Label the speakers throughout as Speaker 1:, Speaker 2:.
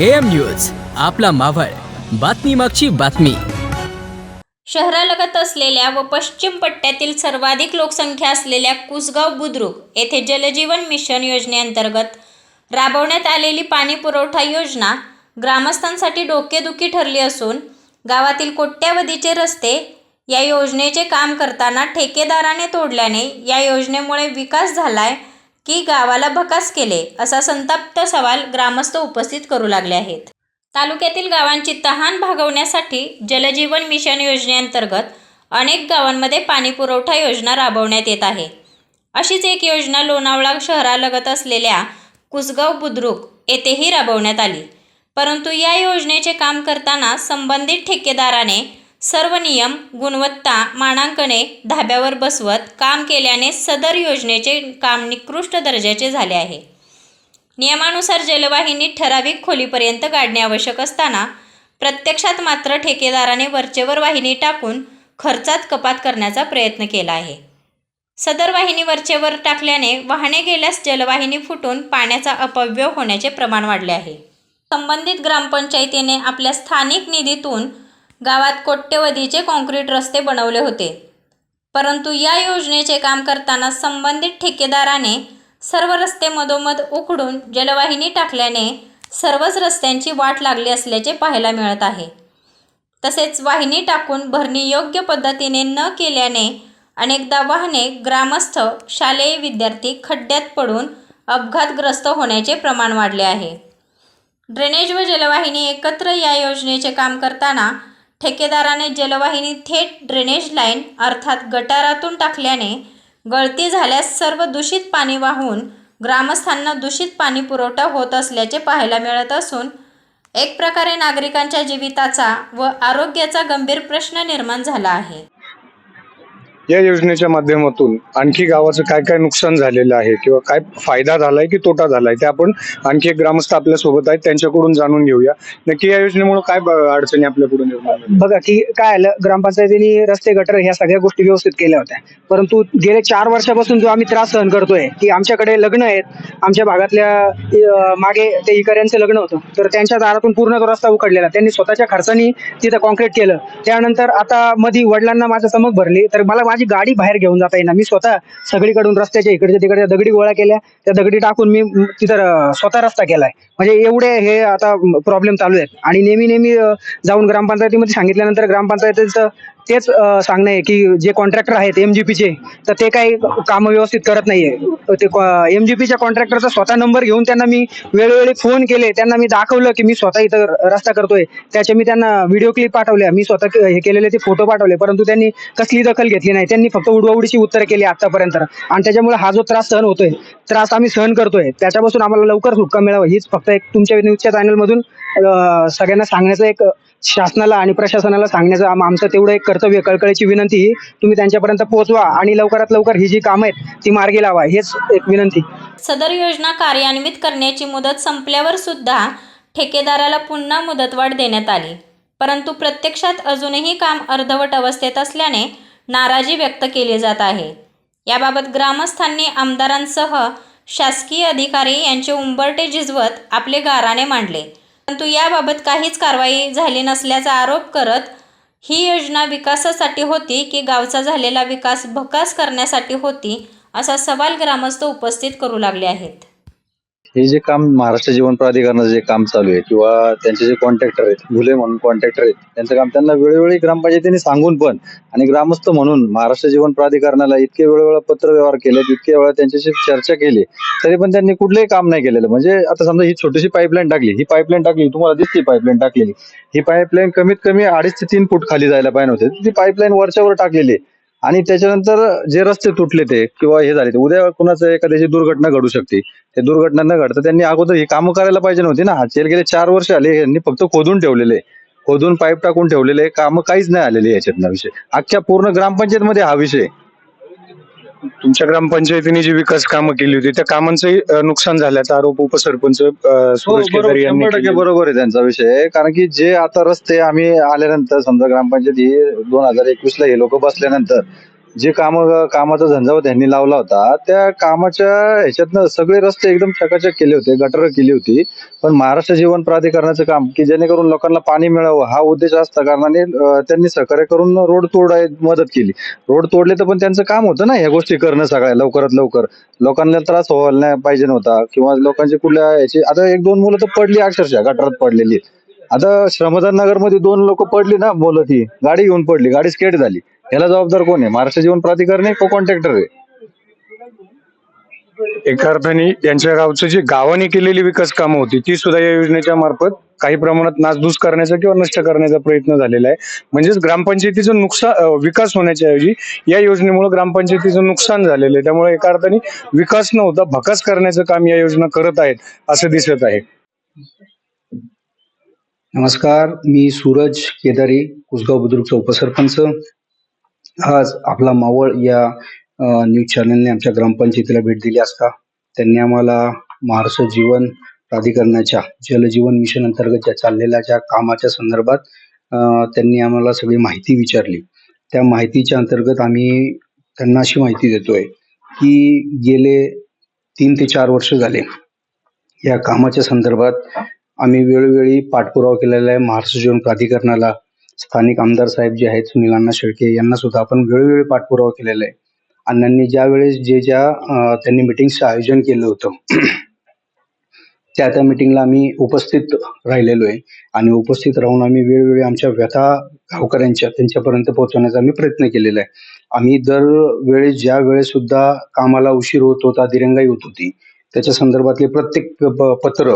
Speaker 1: M news आपला मावळ बातमी मागची बातमी.
Speaker 2: शहरालगत असलेल्या व पश्चिम पट्ट्यातील सर्वाधिक लोकसंख्या असलेल्या कुसगाव बुद्रुक येथे जलजीवन मिशन योजनेअंतर्गत राबवण्यात आलेली पाणी पुरवठा योजना ग्रामस्थांसाठी डोकेदुखी ठरली असून गावातील कोट्यावधीचे रस्ते या योजनेचे काम करताना ठेकेदाराने तोडल्याने या योजनेमुळे विकास झालाय की गावाला भकास केले असा संतप्त सवाल ग्रामस्थ उपस्थित करू लागले आहेत. तालुक्यातील गावांची तहान भागवण्यासाठी जलजीवन मिशन योजनेअंतर्गत अनेक गावांमध्ये पाणी पुरवठा योजना राबवण्यात येत आहे. अशीच एक योजना लोणावळा शहरालगत असलेल्या कुसगाव बुद्रुक येथेही राबवण्यात आली. परंतु या योजनेचे काम करताना संबंधित ठेकेदाराने सर्व नियम गुणवत्ता मानांकने धाब्यावर बसवत काम केल्याने सदर योजनेचे काम निकृष्ट दर्जाचे झाले आहे. नियमानुसार जलवाहिनी ठराविक खोलीपर्यंत काढणे आवश्यक असताना प्रत्यक्षात मात्र ठेकेदाराने वरचेवर वाहिनी टाकून खर्चात कपात करण्याचा प्रयत्न केला आहे. सदर वाहिनी वरचेवर टाकल्याने वाहने गेल्यास जलवाहिनी फुटून पाण्याचा अपव्यय होण्याचे प्रमाण वाढले आहे. संबंधित ग्रामपंचायतीने आपल्या स्थानिक निधीतून गावात कोट्यवधीचे काँक्रीट रस्ते बनवले होते. परंतु या योजनेचे काम करताना संबंधित ठेकेदाराने सर्व रस्ते मधोमध उखडून जलवाहिनी टाकल्याने सर्वच रस्त्यांची वाट लागली असल्याचे पाहायला मिळत आहे. तसेच वाहिनी टाकून भरणी योग्य पद्धतीने न केल्याने अनेकदा वाहने ग्रामस्थ शालेय विद्यार्थी खड्ड्यात पडून अपघातग्रस्त होण्याचे प्रमाण वाढले आहे. ड्रेनेज व जलवाहिनी एकत्र या योजनेचे काम करताना ठेकेदाराने जलवाहिनी थेट ड्रेनेज लाईन अर्थात गटारातून टाकल्याने गळती झाल्यास सर्व दूषित पाणी वाहून ग्रामस्थांना दूषित पाणी पुरवठा होत असल्याचे पाहायला मिळत असून एक प्रकारे नागरिकांच्या जीविताचा व आरोग्याचा गंभीर प्रश्न निर्माण झाला आहे.
Speaker 3: या योजनेच्या माध्यमातून आणखी गावाचं काय काय नुकसान झालेलं आहे किंवा काय फायदा झालाय की तोटा झालाय ते आपण आणखी एक ग्रामस्थ आपल्यासोबत आहेत त्यांच्याकडून जाणून घेऊया. नक्की या योजनेमुळे काय अडचणी आपल्या पुढे निर्माण
Speaker 4: बघा की काय आलं ग्रामपंचायतीने रस्ते गटर ह्या सगळ्या गोष्टी व्यवस्थित केल्या होत्या. परंतु गेले चार वर्षापासून जो आम्ही त्रास सहन करतोय की आमच्याकडे लग्न आहेत आमच्या भागातल्या मागे ते इकऱ्यांचं लग्न होतं तर त्यांच्या दारातून पूर्ण तो रस्ता उकडलेला. त्यांनी स्वतःच्या खर्चानी तिथं कॉन्क्रीट केलं. त्यानंतर आता मधी वडिलांना माझं चमक भरली तर मला माझी गाडी बाहेर घेऊन जाता येईना. मी स्वतः सगळीकडून रस्त्याच्या इकडच्या तिकडच्या दगडी गोळा केल्या. त्या दगडी टाकून मी तिथं स्वतः रस्ता केलाय. म्हणजे एवढे हे आता प्रॉब्लेम चालू आहेत. आणि नेहमी नेहमी जाऊन ग्रामपंचायतीमध्ये सांगितल्यानंतर ग्रामपंचायतीचं तेच सांगणं आहे की जे कॉन्ट्रॅक्टर आहेत एमजीपीचे तर ते काही कामं व्यवस्थित करत नाहीये. ते एमजीपीच्या कॉन्ट्रॅक्टरचा स्वतः नंबर घेऊन त्यांना मी वेळोवेळी फोन केले. त्यांना मी दाखवलं की मी स्वतः इथं रस्ता करतोय. त्याचे मी त्यांना व्हिडिओ क्लिप पाठवल्या. मी स्वतः हे केलेले ते फोटो पाठवले. परंतु त्यांनी कसली दखल घेतली नाही. त्यांनी फक्त उडवाउडीची उत्तरं केली आतापर्यंत. आणि त्याच्यामुळे हा जो त्रास सहन होतोय त्रास आम्ही सहन करतोय. त्याच्यापासून आम्हाला लवकर सुटका मिळावा. हीच फक्त एक तुमच्या न्यूजच्या चॅनलमधून सगळ्यांना सांगण्याचं एक शासनाला आणि प्रशासनाला सांगण्याचं आमचं तेवढं एक कर्तव्य कळकळीची विनंती ही तुम्ही त्यांच्यापर्यंत पोहोचवा आणि लवकरात लवकर ही जी कामं आहेत ती मार्गी लावा हेच एक विनंती.
Speaker 2: सदर योजना कार्यान्वित करण्याची मुदत संपल्यावर सुद्धा ठेकेदाराला पुन्हा मुदतवाढ देण्यात आली. परंतु प्रत्यक्षात अजूनही काम अर्धवट अवस्थेत असल्याने नाराजी व्यक्त केली जात आहे. याबाबत ग्रामस्थांनी आमदारांसह शासकीय अधिकारी यांचे उंबरटे झिजवत आपले गाराने मांडले. परंतु याबाबत काहीच कारवाई झाली नसल्याचा आरोप करत ही योजना विकासासाठी होती की गावचा झालेला विकास भकास करण्यासाठी होती असा सवाल ग्रामस्थ उपस्थित करू लागले आहेत.
Speaker 5: हे जे काम महाराष्ट्र जीवन प्राधिकरणाचं जे काम चालू आहे किंवा त्यांचे जे कॉन्ट्रॅक्टर आहेत भुले म्हणून कॉन्ट्रॅक्टर आहेत त्यांचं काम त्यांना वेळोवेळी ग्रामपंचायतीने सांगून पण आणि ग्रामस्थ म्हणून महाराष्ट्र जीवन प्राधिकरणाला इतके वेळोवेळा पत्र व्यवहार केले इतके वेळा त्यांच्याशी चर्चा केली तरी पण त्यांनी कुठलंही काम नाही केलेलं. म्हणजे आता समजा ही छोटीशी पाईपलाईन टाकली ही पाईपलाईन टाकली तुम्हाला दिसते पाईपलाईन टाकलेली. ही पाईपलाईन कमीत कमी अडीच ते तीन फूट खाली जायला पाहिजे होते. ती पाईपलाईन वरच्यावर टाकलेली आहे. आणि त्याच्यानंतर जे रस्ते तुटले ते किंवा हे झाले ते उद्या कुणाचं एखाद्याची दुर्घटना घडू शकते. ते दुर्घटना न घडता त्यांनी अगोदर ही कामं करायला पाहिजे नव्हती ना. आज गेले चार वर्ष आले यांनी फक्त खोदून ठेवलेले. खोदून पाईप टाकून ठेवलेले कामं काहीच नाही आलेली याच्यातनं विषय. अख्ख्या पूर्ण ग्रामपंचायत मध्ये हा विषय आहे.
Speaker 3: तुमच्या ग्रामपंचायतीने जी विकास कामं केली होती त्या कामांचंही अं, नुकसान झाल्याचा आरोप उपसरपंच अं,
Speaker 5: हो,
Speaker 3: सुरेश
Speaker 5: बरोबर,
Speaker 3: केदारी यांनी
Speaker 5: शंभर टक्के
Speaker 3: केलेला.
Speaker 5: बरोबर आहे त्यांचा विषय कारण की जे आता रस्ते आम्ही आल्यानंतर समजा ग्रामपंचायत ही दोन हजार एकवीस ला हे लोक बसल्यानंतर जे काम कामाचा झंझावात त्यांनी लावला होता त्या कामाच्या ह्याच्यातनं सगळे रस्ते एकदम चकाचक केले होते गटर केली होती. पण महाराष्ट्र जीवन प्राधिकरणाचं काम की जेणेकरून लोकांना पाणी मिळावं हा उद्देश असता कारणाने त्यांनी सहकार्य करून रोड तोडाय मदत केली. रोड तोडले तर पण त्यांचं काम होतं ना ह्या गोष्टी करणं सगळ्या लवकरात लवकर. लोकांना त्रास व्हायला नाही पाहिजे नव्हता किंवा लोकांची कुठल्या याची आता एक दोन मुलं तर पडली अक्षरशः गटारात पडलेली. आता श्रमदान नगरमध्ये दोन लोक पडली ना मुलं ती गाडी घेऊन पडली गाडी स्केट झाली. याला जबाबदार कोण आहे? महाराष्ट्र जीवन प्राधिकरण आहे को कॉन्ट्रॅक्टर आहे?
Speaker 3: एका अर्थाने यांच्या गावचं जी गावाने केलेली विकास कामं होती ती सुद्धा या योजनेच्या मार्फत काही प्रमाणात नासधूस करण्याचा किंवा नष्ट करण्याचा प्रयत्न झालेला आहे. म्हणजेच ग्रामपंचायतीचं नुकसान विकास होण्याच्या ऐवजी या योजनेमुळे ग्रामपंचायतीचं नुकसान झालेलं आहे. त्यामुळे एका अर्थाने विकास नव्हता भकास करण्याचं काम या योजना करत आहेत असं दिसत आहे.
Speaker 6: नमस्कार मी सूरज केदारी कुसगाव बुद्रुकचा उपसरपंच. आज आपला मावळ या न्यूज चॅनलने आमच्या ग्रामपंचायतीला भेट दिली असता त्यांनी आम्हाला महाराष्ट्र जीवन प्राधिकरणाच्या जलजीवन मिशन अंतर्गत ज्या चाललेल्या ज्या कामाच्या संदर्भात त्यांनी आम्हाला सगळी माहिती विचारली. त्या माहितीच्या अंतर्गत आम्ही त्यांना अशी माहिती देतोय की गेले तीन ते चार वर्ष झाले. या कामाच्या संदर्भात आम्ही वेळोवेळी पाठपुरावा केलेला आहे. महाराष्ट्र जीवन प्राधिकरणाला स्थानिक आमदार साहेब जे आहेत सुनील अण्णा शेळके यांना सुद्धा आपण वेळोवेळी पाठपुरावा केलेला आहे. अण्णांनी ज्या वेळेस जे ज्या त्यांनी मिटिंगचं आयोजन केलं होतं त्या त्या मिटिंगला आम्ही उपस्थित राहिलेलो आहे. आणि उपस्थित राहून आम्ही वेळोवेळी आमच्या व्यथा गावकऱ्यांच्या त्यांच्यापर्यंत पोहोचवण्याचा आम्ही प्रयत्न केलेला आहे. आम्ही दर वेळेस ज्या वेळेस सुद्धा कामाला उशीर होत होता दिरंगाई होत होती त्याच्या संदर्भातले प्रत्येक पत्र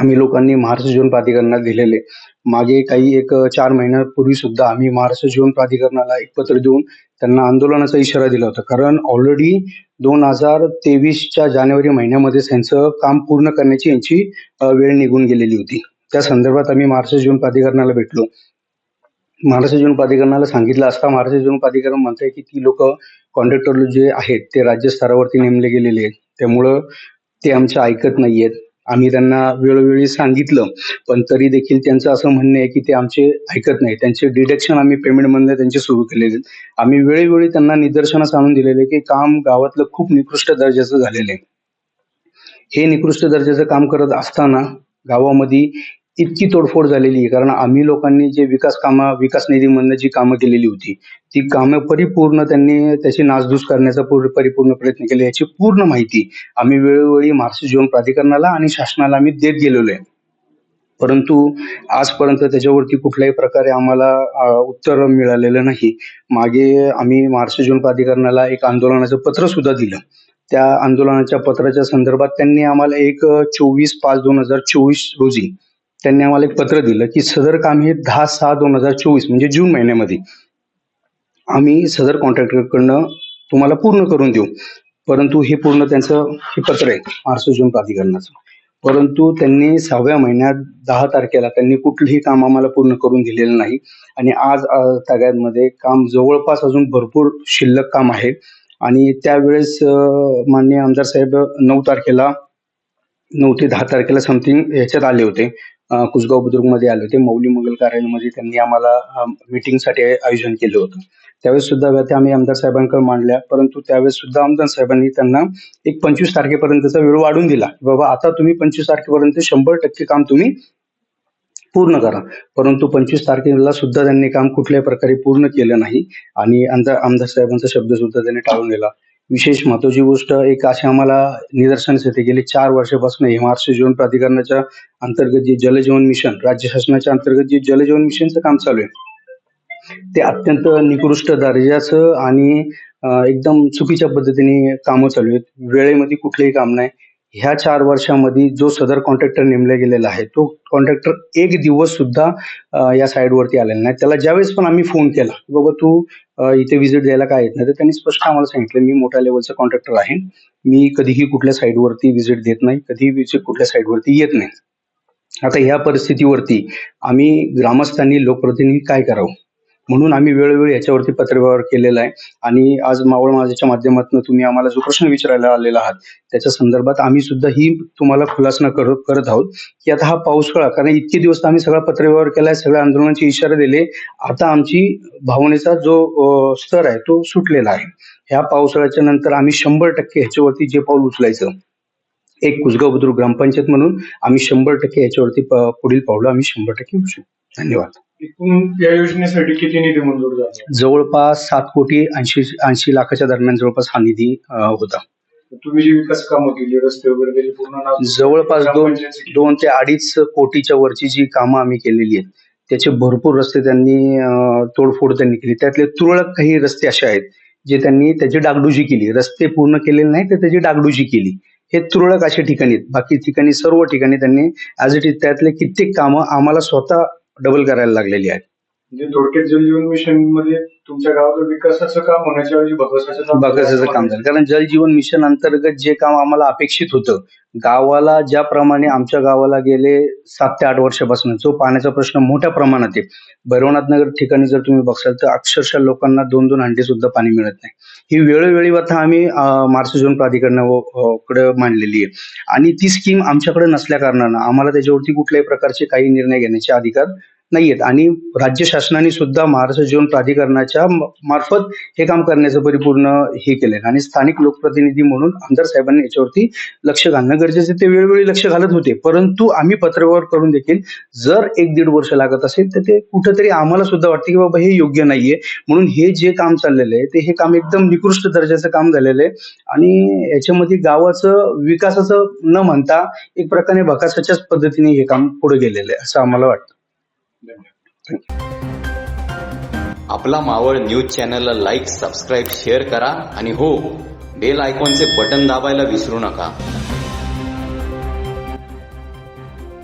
Speaker 6: आम्ही लोकांनी महाराष्ट्र जीवन प्राधिकरणाला दिलेले. मागे काही एक चार महिन्यापूर्वी सुद्धा आम्ही महाराष्ट्र जीवन प्राधिकरणाला एक पत्र देऊन त्यांना आंदोलनाचा इशारा दिला होता. कारण ऑलरेडी दोन हजार तेवीसच्या जानेवारी महिन्यामध्ये त्यांचं काम पूर्ण करण्याची यांची वेळ निघून गेलेली होती. त्या संदर्भात आम्ही महाराष्ट्र जीवन प्राधिकरणाला भेटलो. महाराष्ट्र जीवन प्राधिकरणाला सांगितलं असता महाराष्ट्र जीवन प्राधिकरण म्हणतंय की ती लोक कॉन्ट्रॅक्टर जे आहेत ते राज्य स्तरावरती नेमले गेलेले आहेत. त्यामुळं ते आमचं ऐकत नाहीयेत. आम्ही त्यांना वेळोवेळी सांगितलं. पण तरी देखील त्यांचं असं म्हणणं आहे की ते आमचे ऐकत नाही. त्यांचे डिडक्शन आम्ही पेमेंटमधले त्यांचे सुरू केलेले. आम्ही वेळोवेळी त्यांना निदर्शनास आणून दिलेले की काम गावातलं खूप निकृष्ट दर्जाचं झालेलं आहे. हे निकृष्ट दर्जाचं काम करत असताना गावामध्ये इतकी तोडफोड झालेली आहे. कारण आम्ही लोकांनी जे विकास कामा विकास निधीमधनं जी कामं केलेली होती ती कामं परिपूर्ण त्यांनी त्याची नासधूस करण्याचा परिपूर्ण प्रयत्न केले याची पूर्ण माहिती आम्ही वेळोवेळी महाराष्ट्र जीवन प्राधिकरणाला आणि शासनाला आम्ही देत गेलेलो आहे. परंतु आजपर्यंत त्याच्यावरती कुठल्याही प्रकारे आम्हाला उत्तर मिळालेलं नाही. मागे आम्ही महाराष्ट्र जीवन प्राधिकरणाला एक आंदोलनाचं पत्र सुद्धा दिलं. त्या आंदोलनाच्या पत्राच्या संदर्भात त्यांनी आम्हाला एक चोवीस पाच दोन हजार चोवीस रोजी त्यांनी आम्हाला एक पत्र दिलं की सदर काम हे दहा सहा दोन हजार चोवीस म्हणजे जून महिन्यामध्ये. आम्ही सदर कॉन्ट्रॅक्टरकडनं तुम्हाला पूर्ण करून देऊ. परंतु हे पूर्ण त्यांचं हे पत्र आहे महाराष्ट्र जून प्राधिकरणाचं. परंतु त्यांनी सहाव्या महिन्यात दहा तारखेला त्यांनी कुठलंही काम आम्हाला पूर्ण करून दिलेलं नाही. आणि आज अ, ताग्यामध्ये काम जवळपास अजून भरपूर शिल्लक काम आहे. आणि त्यावेळेस माननीय आमदार साहेब नऊ तारखेला नऊ ते दहा तारखेला समथिंग याच्यात आले होते. कुसगाव बुद्रुकमध्ये आले होते. मौली मंगल कार्यालयामध्ये त्यांनी आम्हाला मीटिंगसाठी आयोजन केलं होतं. त्यावेळेस सुद्धा व्यथा आम्ही आमदार साहेबांकडे मांडल्या. परंतु त्यावेळेस सुद्धा आमदार साहेबांनी त्यांना एक पंचवीस तारखेपर्यंतचा वेळ वाढून दिला. बाबा आता तुम्ही पंचवीस तारखेपर्यंत शंभर टक्के काम तुम्ही पूर्ण करा. परंतु पंचवीस तारखेला सुद्धा त्यांनी काम कुठल्याही प्रकारे पूर्ण केलं नाही. आणि आमदार आमदार साहेबांचा शब्द सुद्धा त्यांनी टाळून दिला. विशेष महत्वाची गोष्ट एक अशी आम्हाला निदर्शनास येते. गेली चार वर्षापासून हे महाराष्ट्र जीवन प्राधिकरणाच्या अंतर्गत जे जलजीवन मिशन राज्य शासनाच्या अंतर्गत जे जलजीवन मिशनचं काम चालू आहे ते अत्यंत निकृष्ट दर्जाचं आणि एकदम चुकीच्या पद्धतीने कामं चालू आहेत. वेळेमध्ये कुठलंही काम नाही. ह्या चार वर्षामध्ये जो सदर कॉन्ट्रॅक्टर नेमला गेलेला आहे तो कॉन्ट्रॅक्टर एक दिवस सुद्धा या साईडवरती आलेला नाही. त्याला ज्यावेळेस पण आम्ही फोन केला बाबा तू इथे व्हिजिट द्यायला काय येत नाही. तर त्यांनी स्पष्ट आम्हाला सांगितलं मी मोठ्या लेवलचा कॉन्ट्रॅक्टर आहे. मी कधीही कुठल्या साईडवरती व्हिजिट देत नाही. कधीही व्हिजिट कुठल्या साईडवरती येत नाही. आता ह्या परिस्थितीवरती आम्ही ग्रामस्थांनी लोकप्रतिनिधी काय करावं? म्हणून आम्ही वेळोवेळी याच्यावरती पत्रव्यवहार केलेला आहे. आणि आज मावळ माझ्याच्या माध्यमातून तुम्ही आम्हाला जो प्रश्न विचारायला आलेला आहात. त्याच्या संदर्भात आम्ही सुद्धा ही तुम्हाला खुलासना करत करत आहोत की आता हा पावसाळा कारण इतके दिवस आम्ही सगळा पत्रव्यवहार केलाय सगळ्या आंदोलनाचे इशारे दिले. आता आमची भावनेचा जो स्तर आहे तो सुटलेला आहे. ह्या पावसाळ्याच्या नंतर आम्ही शंभर टक्के ह्याच्यावरती जे पाऊल उचलायचं एक कुसगाव बुद्रुक ग्रामपंचायत म्हणून आम्ही शंभर टक्के याच्यावरती पुढील पावलं आम्ही शंभर टक्के उचलू. धन्यवाद.
Speaker 3: एकूण या योजनेसाठी किती निधी मंजूर झाला?
Speaker 6: जवळपास सात कोटी ऐंशी ऐंशी लाखाच्या दरम्यान जवळपास हा निधी अ, होता.
Speaker 3: तुम्ही जी विकास कामं केली रस्ते वगैरे त्याची पूर्ण नाव
Speaker 6: जवळपास दोन
Speaker 3: ग्रामपंचायतची
Speaker 6: दोन ते अडीच कोटीच्या वरची जी कामं आम्ही केलेली आहेत त्याचे भरपूर रस्ते त्यांनी अ, तोडफोड त्यांनी केली. त्यातले तुरळक काही रस्ते असे आहेत जे त्यांनी त्याची डागडुजी केली. रस्ते पूर्ण केलेले नाही तर त्याची डागडुजी केली. हे तुरळक अशा ठिकाणी आहेत. बाकी ठिकाणी सर्व ठिकाणी त्यांनी ऍज इट इज त्यातले कित्येक कामं आम्हाला स्वतः डबल करायला लागलेली आहेत
Speaker 3: म्हणजे थोडक्यात जलजीवन मिशनमध्ये तुमच्या गावाचं विकासाचं काम होण्याच्या ऐवजी भकासाचं काम
Speaker 6: झालं. कारण जल जीवन मिशन अंतर्गत जे काम आम्हाला अपेक्षित होतं गावाला ज्याप्रमाणे आमच्या गावाला गेले सात ते आठ वर्षापासून जो पाण्याचा प्रश्न मोठ्या प्रमाणात आहे. भैरवनाथ नगर ठिकाणी जर तुम्ही बघसाल तर अक्षरशः लोकांना दोन दोन हंडे सुद्धा पाणी मिळत नाही. ही वेळोवेळी आता आम्ही महाराष्ट्र जीवन प्राधिकरणाकडे मांडलेली आहे. आणि ती स्कीम आमच्याकडे नसल्या कारणानं आम्हाला त्याच्यावरती कुठल्याही प्रकारचे काही निर्णय घेण्याचे अधिकार नाहीयेत. आणि राज्य शासनाने सुद्धा महाराष्ट्र जीवन प्राधिकरणाच्या मार्फत हे काम करण्याचं परिपूर्ण हे केलंय. आणि स्थानिक लोकप्रतिनिधी म्हणून आमदार साहेबांनी याच्यावरती लक्ष घालणं गरजेचं ते वेळोवेळी लक्ष घालत होते. परंतु आम्ही पत्रव्यवहार करून देखील जर एक दीड वर्ष लागत असेल तर ते कुठंतरी आम्हाला सुद्धा वाटतं की बाबा हे योग्य नाहीये. म्हणून हे जे काम चाललेलं आहे ते हे काम एकदम निकृष्ट दर्जाचं काम झालेलं आहे. आणि याच्यामध्ये गावाचं विकासाचं न म्हणता एक प्रकारे भकासाच्याच पद्धतीने हे काम पुढे गेलेलं आहे असं आम्हाला वाटतं.
Speaker 7: आपला मावळ न्यूज चॅनलला लाईक सबस्क्राईब शेअर करा आणि हो बेल आयकॉनचे बटन दाबायला विसरू नका.